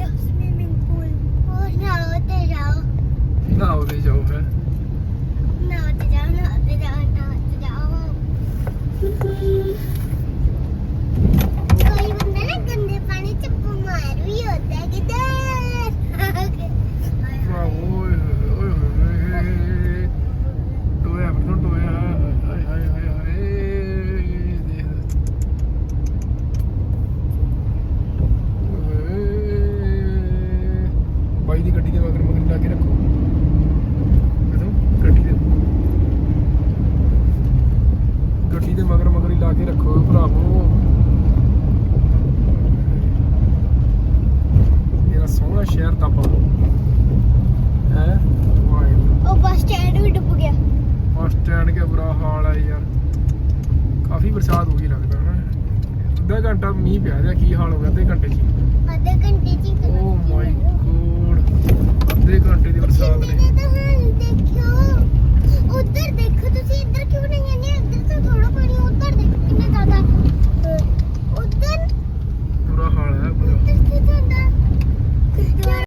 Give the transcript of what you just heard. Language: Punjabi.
ਗਿਆ ਬਾਈ ਦੀ ਗੱਡੀ ਦੇ ਮਗਰ ਮਗਰ ਲਾ ਕੇ ਰੱਖੋ। ਕਦੋਂ ਗੱਡੀ ਦੇ ਗੱਡੀ ਦੇ ਮਗਰ ਮਗਰ ਹੀ ਲਾ ਕੇ ਰੱਖੋ ਭਰਾਵੋ। ਮੇਰਾ ਸੋਹਣਾ ਸ਼ਹਿਰ ਤਾਂ ਪਾਓ। ਹੈ? ਉਹ ਬੱਸ ਸਟੈਂਡ ਵੀ ਡੁੱਬ ਗਿਆ। ਬੱਸ ਸਟੈਂਡ ਕੇ ਬੁਰਾ ਹਾਲ ਹੈ ਯਾਰ। ਕਾਫੀ ਬਰਸਾਤ ਹੋ ਗਈ ਲੱਗਦਾ ਹੈ ਅੱਧਾ ਘੰਟਾ ਮੀਂਹ ਪਿਆ ਰਿਹਾ ਕੀ ਹਾਲ ਹੋ ਗਿਆ? ਅੱਧੇ ਘੰਟੇ ਚ ਦੇਖੋ ਤੁਸੀਂ ਇੱਧਰ ਕਿਉਂ ਨਹੀਂ ਆਉਂਦੇ ਇੱਧਰ ਤਾਂ ਥੋੜਾ